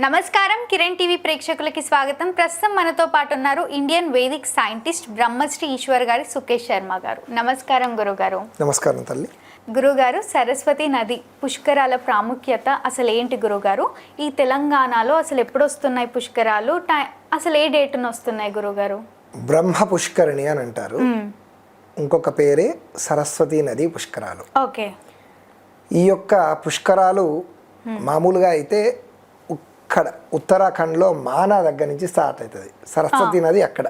నమస్కారం. కిరణ్ టీవీ ప్రేక్షకులకి స్వాగతం. ప్రస్తుతం మనతో పాటు ఉన్నారు Indian vedic scientist Brahmasri Eshwar గారి సుకేష్ శర్మ గారు. నమస్కారం గురుగారు. నమస్కారం తల్లి. గురుగారు సరస్వతి నది పుష్కరాల ప్రాముఖ్యత అసలు ఏంటి గురుగారు? ఈ తెలంగాణలో అసలు ఎప్పుడు వస్తున్నాయి పుష్కరాలు? టై- అసలు ఏ డేటున వస్తున్నాయి గురుగారు? బ్రహ్మ పుష్కరిణి అని అంటారు. ఇంకొక పేరే సరస్వతి నది పుష్కరాలు. ఓకే. ఈ యొక్క పుష్కరాలు మామూలుగా అయితే ఇక్కడ ఉత్తరాఖండ్లో మానా దగ్గర నుంచి స్టార్ట్ అవుతుంది. సరస్వతి నది అక్కడ.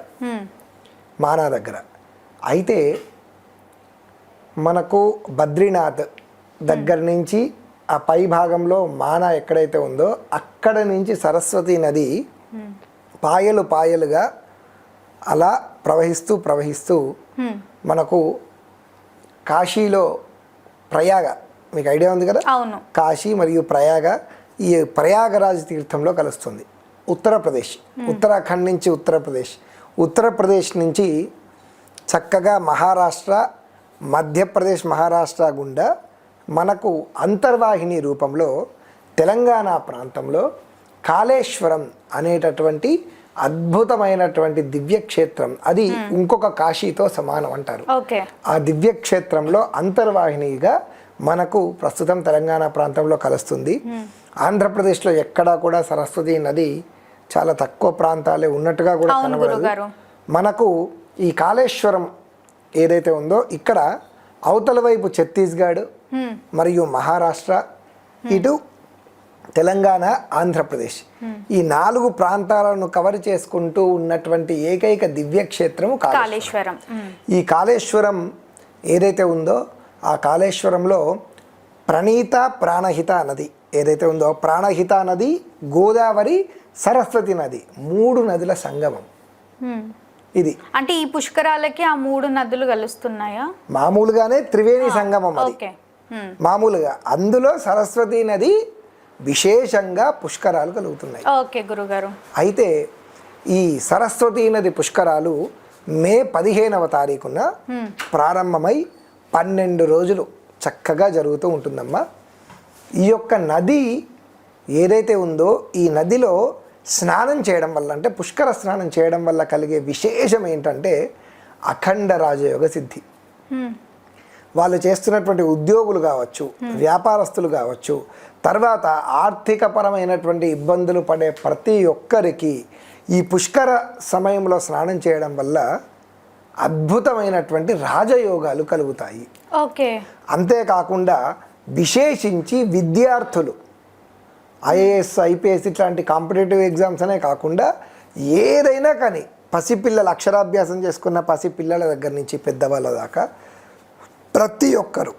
మానా దగ్గర. అయితే మనకు బద్రీనాథ్ దగ్గర నుంచి ఆ పై భాగంలో మానా ఎక్కడైతే ఉందో అక్కడ నుంచి సరస్వతి నది పాయలు పాయలుగా అలా ప్రవహిస్తూ ప్రవహిస్తూ మనకు కాశీలో ప్రయాగ మీకు ఐడియా ఉంది కదా? కాశీ మరియు ప్రయాగ ఈ ప్రయాగరాజ్ తీర్థంలో కలుస్తుంది. ఉత్తరప్రదేశ్. ఉత్తరాఖండ్ నుంచి ఉత్తరప్రదేశ్. ఉత్తరప్రదేశ్ నుంచి చక్కగా మహారాష్ట్ర మధ్యప్రదేశ్ మహారాష్ట్ర గుండా మనకు అంతర్వాహిని రూపంలో తెలంగాణ ప్రాంతంలో కాళేశ్వరం అనేటటువంటి అద్భుతమైనటువంటి దివ్యక్షేత్రం. అది ఇంకొక కాశీతో సమానం అంటారు. ఆ దివ్యక్షేత్రంలో అంతర్వాహినిగా మనకు ప్రస్తుతం తెలంగాణ ప్రాంతంలో కలుస్తుంది. ఆంధ్రప్రదేశ్లో ఎక్కడా కూడా సరస్వతి నది చాలా తక్కువ ప్రాంతాలే ఉన్నట్టుగా కూడా కనబడదు. మనకు ఈ కాళేశ్వరం ఏదైతే ఉందో ఇక్కడ అవతల వైపు ఛత్తీస్గఢ్ మరియు మహారాష్ట్ర ఇటు తెలంగాణ ఆంధ్రప్రదేశ్. ఈ నాలుగు ప్రాంతాలను కవర్ చేసుకుంటూ ఉన్నటువంటి ఏకైక దివ్యక్షేత్రము కాళేశ్వరం. ఈ కాళేశ్వరం ఏదైతే ఉందో ఆ కాళేశ్వరంలో ప్రణీత ప్రాణహిత నది. ఏదైతే ఉందో ప్రాణహిత నది గోదావరి సరస్వతి నది మూడు నదుల సంగమం. ఇది. అంటే ఈ పుష్కరాలకి ఆ మూడు నదులు కలుస్తున్నాయా? మామూలుగానే త్రివేణి సంగమం అది. మామూలుగా అందులో సరస్వతి నది విశేషంగా పుష్కరాలు కలుగుతున్నాయి. ఓకే గురుగారు. అయితే ఈ సరస్వతీ నది పుష్కరాలు మే పదిహేనవ తారీఖున ప్రారంభమై పన్నెండు రోజులు చక్కగా జరుగుతూ ఉంటుందమ్మా. ఈ యొక్క నది ఏదైతే ఉందో ఈ నదిలో స్నానం చేయడం వల్ల అంటే పుష్కర స్నానం చేయడం వల్ల కలిగే విశేషం ఏంటంటే అఖండ రాజయోగ సిద్ధి. వాళ్ళు చేస్తున్నటువంటి ఉద్యోగులు కావచ్చు వ్యాపారస్తులు కావచ్చు తర్వాత ఆర్థికపరమైనటువంటి ఇబ్బందులు పడే ప్రతి ఒక్కరికి ఈ పుష్కర సమయంలో స్నానం చేయడం వల్ల అద్భుతమైనటువంటి రాజయోగాలు కలుగుతాయి. ఓకే. అంతేకాకుండా విశేషించి విద్యార్థులు ఐఏఎస్ ఐపీఎస్ ఇట్లాంటి కాంపిటేటివ్ ఎగ్జామ్స్ అనే కాకుండా ఏదైనా కానీ పసిపిల్లలు అక్షరాభ్యాసం చేసుకున్న పసిపిల్లల దగ్గర నుంచి పెద్దవాళ్ళ దాకా ప్రతి ఒక్కరు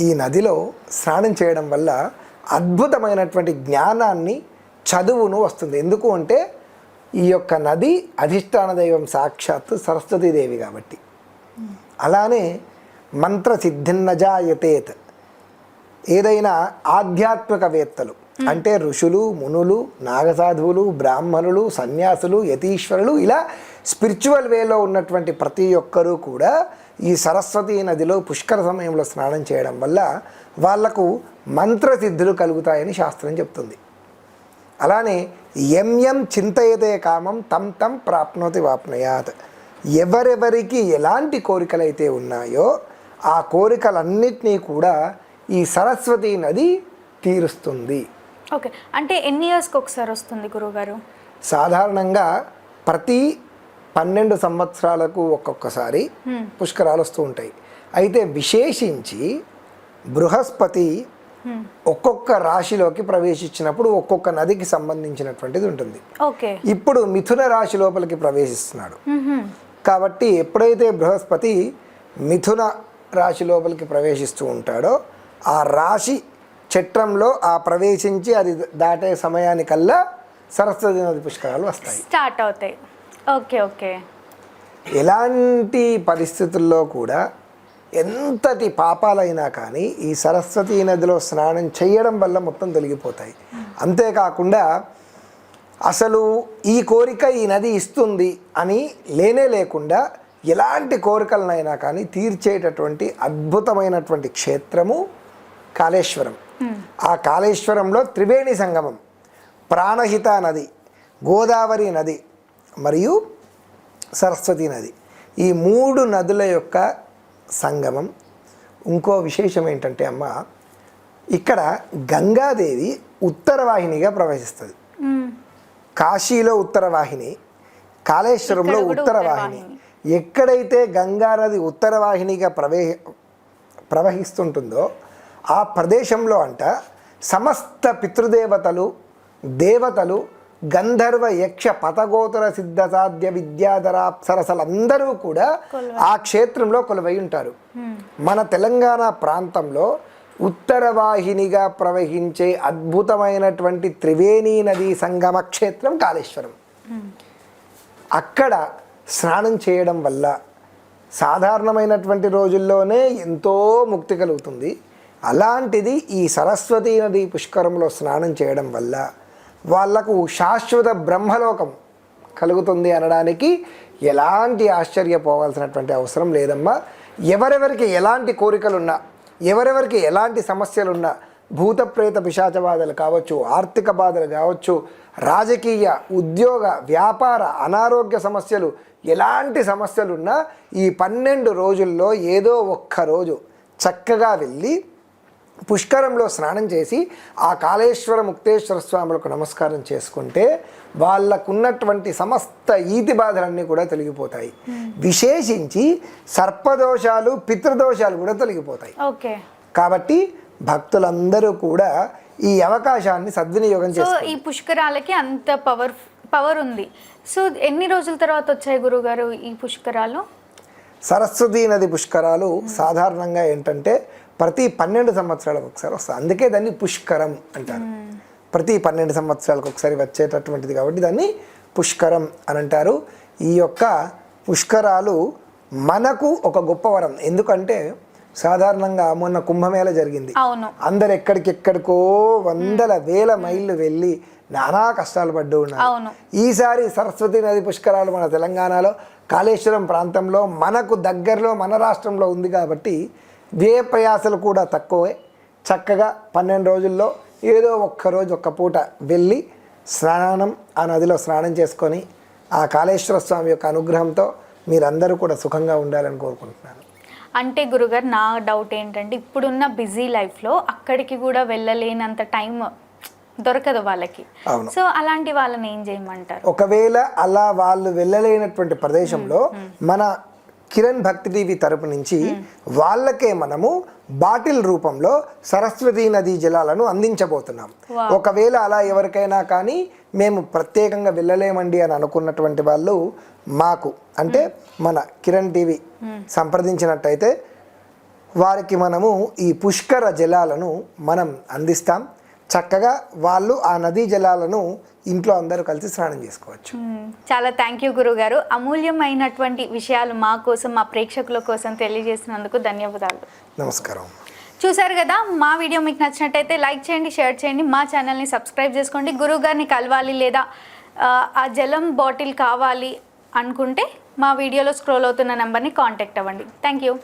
ఈ నదిలో స్నానం చేయడం వల్ల అద్భుతమైనటువంటి జ్ఞానాన్ని చదువును వస్తుంది. ఎందుకు అంటే ఈ యొక్క నది అధిష్టాన దైవం సాక్షాత్తు సరస్వతీదేవి కాబట్టి. అలానే మంత్ర సిద్ధిన్నజాయతేత్ ఏదైనా ఆధ్యాత్మికవేత్తలు అంటే ఋషులు మునులు నాగసాధువులు బ్రాహ్మణులు సన్యాసులు యతీశ్వరులు ఇలా స్పిరిచువల్ వేలో ఉన్నటువంటి ప్రతి ఒక్కరూ కూడా ఈ సరస్వతి నదిలో పుష్కర సమయంలో స్నానం చేయడం వల్ల వాళ్ళకు మంత్రసిద్ధులు కలుగుతాయని శాస్త్రం చెప్తుంది. అలానే ఎం ఎం చింతయతే కామం తం తం ప్రాప్నోతి వాప్నయాత్. ఎవరెవరికి ఎలాంటి కోరికలైతే ఉన్నాయో ఆ కోరికలన్నిటినీ కూడా ఈ సరస్వతి నది తీరుస్తుంది. ఓకే. అంటే ఎన్ని ఇయర్స్కి ఒకసారి వస్తుంది గురుగారు సాధారణంగా ప్రతి పన్నెండు సంవత్సరాలకు ఒక్కొక్కసారి పుష్కరాలు వస్తూ ఉంటాయి. అయితే విశేషించి బృహస్పతి ఒక్కొక్క రాశిలోకి ప్రవేశించినప్పుడు ఒక్కొక్క నదికి సంబంధించినటువంటిది ఉంటుంది. ఓకే. ఇప్పుడు మిథున రాశి లోపలికి ప్రవేశిస్తున్నాడు. కాబట్టి ఎప్పుడైతే బృహస్పతి మిథున రాశి లోపలికి ప్రవేశిస్తూ ఉంటాడో ఆ రాశి చట్రంలో ఆ ప్రవేశించి అది దాటే సమయానికల్లా సరస్వతి నది పుష్కరాలు వస్తాయి. స్టార్ట్ అవుతాయి. Okay okay. ఎలాంటి పరిస్థితుల్లో కూడా ఎంతటి పాపాలైనా కానీ ఈ సరస్వతీ నదిలో స్నానం చేయడం వల్ల మొత్తం తొలగిపోతాయి. అంతేకాకుండా అసలు ఈ కోరిక ఈ నది ఇస్తుంది అని లేనే లేకుండా ఎలాంటి కోరికలనైనా కానీ తీర్చేటటువంటి అద్భుతమైనటువంటి క్షేత్రము కాళేశ్వరం. ఆ కాళేశ్వరంలో త్రివేణి సంగమం ప్రాణహిత నది గోదావరి నది మరియు సరస్వతి నది. ఈ మూడు నదుల యొక్క సంగమం. ఇంకో విశేషం ఏంటంటే అమ్మ ఇక్కడ గంగాదేవి ఉత్తరవాహినిగా ప్రవహిస్తుంది మ్మ్. కాశీలో ఉత్తరవాహిని కాళేశ్వరంలో ఇక్కడ కూడా ఉత్తరవాహిని. ఎక్కడైతే గంగానది ఉత్తరవాహినిగా ప్రవే ప్రవహిస్తుంటుందో ఆ ప్రదేశంలో అంట సమస్త పితృదేవతలు దేవతలు గంధర్వ యక్ష పతగోతర సిద్ధ సాధ్య విద్యాధర అప్సరసలందరూ కూడా ఆ క్షేత్రంలో కొలువై ఉంటారు. మన తెలంగాణ ప్రాంతంలో ఉత్తరవాహినిగా ప్రవహించే అద్భుతమైనటువంటి త్రివేణి నదీ సంగమ క్షేత్రం కాళేశ్వరం. అక్కడ స్నానం చేయడం వల్ల సాధారణమైనటువంటి రోజుల్లోనే ఎంతో ముక్తి కలుగుతుంది. అలాంటిది ఈ సరస్వతీ నది పుష్కరంలో స్నానం చేయడం వల్ల వాళ్ళకు శాశ్వత బ్రహ్మలోకం కలుగుతుంది అనడానికి ఎలాంటి ఆశ్చర్యపోవాల్సినటువంటి అవసరం లేదమ్మా. ఎవరెవరికి ఎలాంటి కోరికలున్నా ఎవరెవరికి ఎలాంటి సమస్యలున్నా భూతప్రేత పిశాచబాధలు కావచ్చు ఆర్థిక బాధలు కావచ్చు రాజకీయ ఉద్యోగ వ్యాపార అనారోగ్య సమస్యలు ఎలాంటి సమస్యలున్నా ఈ పన్నెండు రోజుల్లో ఏదో ఒక్క రోజు చక్కగా వెళ్ళి పుష్కరంలో స్నానం చేసి ఆ కాళేశ్వర ముక్తేశ్వర స్వాములకు నమస్కారం చేసుకుంటే వాళ్ళకున్నటువంటి సమస్త ఈతి బాధలన్నీ కూడా తొలగిపోతాయి. విశేషించి సర్పదోషాలు పితృదోషాలు కూడా తొలగిపోతాయి. ఓకే. కాబట్టి భక్తులందరూ కూడా ఈ అవకాశాన్ని సద్వినియోగం చేసుకోవాలి ఈ పుష్కరాలకి అంత పవర్ పవర్ ఉంది. సో ఎన్ని రోజుల తర్వాత వచ్చాయి గురుగారు ఈ పుష్కరాలు? సరస్వతీ నది పుష్కరాలు సాధారణంగా ఏంటంటే ప్రతి పన్నెండు సంవత్సరాలకు ఒకసారి వస్తుంది అందుకే దాన్ని పుష్కరం అంటారు. ప్రతి పన్నెండు సంవత్సరాలకు ఒకసారి వచ్చేటటువంటిది కాబట్టి దాన్ని పుష్కరం అని అంటారు. ఈ యొక్క పుష్కరాలు మనకు ఒక గొప్ప వరం. ఎందుకంటే సాధారణంగా మొన్న కుంభమేళ జరిగింది. అందరు ఎక్కడికెక్కడికో వందల వేల మైళ్ళు వెళ్ళి నానా కష్టాలు పడ్డు ఉన్నారు. ఈసారి సరస్వతి నది పుష్కరాలు మన తెలంగాణలో కాళేశ్వరం ప్రాంతంలో మనకు దగ్గరలో మన రాష్ట్రంలో ఉంది కాబట్టి వ్యయ ప్రయాసలు కూడా తక్కువే. చక్కగా పన్నెండు రోజుల్లో ఏదో ఒక్క రోజు ఒక్క పూట వెళ్ళి స్నానం ఆ నదిలో స్నానం చేసుకొని ఆ కాళేశ్వర స్వామి యొక్క అనుగ్రహంతో మీరందరూ కూడా సుఖంగా ఉండాలని కోరుకుంటున్నాను. అంటే గురుగారు నా డౌట్ ఏంటంటే ఇప్పుడున్న బిజీ లైఫ్లో అక్కడికి కూడా వెళ్ళలేనంత టైం దొరకదు వాళ్ళకి. సో అలాంటి వాళ్ళని ఏం చేయమంటారు? ఒకవేళ అలా వాళ్ళు వెళ్ళలేనటువంటి ప్రదేశంలో మన కిరణ్ భక్తి టీవీ తరపు నుంచి వాళ్ళకే మనము బాటిల్ రూపంలో సరస్వతీ నదీ జలాలను అందించబోతున్నాం. ఒకవేళ అలా ఎవరికైనా కానీ మేము ప్రత్యేకంగా వెళ్ళలేమండి అని అనుకున్నటువంటి వాళ్ళు మాకు అంటే మన కిరణ్ టీవీ సంప్రదించినట్టయితే వారికి మనము ఈ పుష్కర జలాలను మనం అందిస్తాం. చక్కగా వాళ్ళు ఆ నదీ జలాలను ఇంట్లో అందరూ కలిసి స్నానం చేసుకోవచ్చు. చాలా థ్యాంక్ యూ గురుగారు. అమూల్యమైనటువంటి విషయాలు మా కోసం మా ప్రేక్షకుల కోసం తెలియజేసినందుకు ధన్యవాదాలు. నమస్కారం. చూసారు కదా మా వీడియో మీకు నచ్చినట్టయితే లైక్ చేయండి షేర్ చేయండి మా ఛానల్ని సబ్స్క్రైబ్ చేసుకోండి. గురువు గారిని కలవాలి లేదా ఆ, ఆ జలం బాటిల్ కావాలి అనుకుంటే మా వీడియోలో స్క్రోల్ అవుతున్న నెంబర్ని కాంటాక్ట్ అవ్వండి. Thank you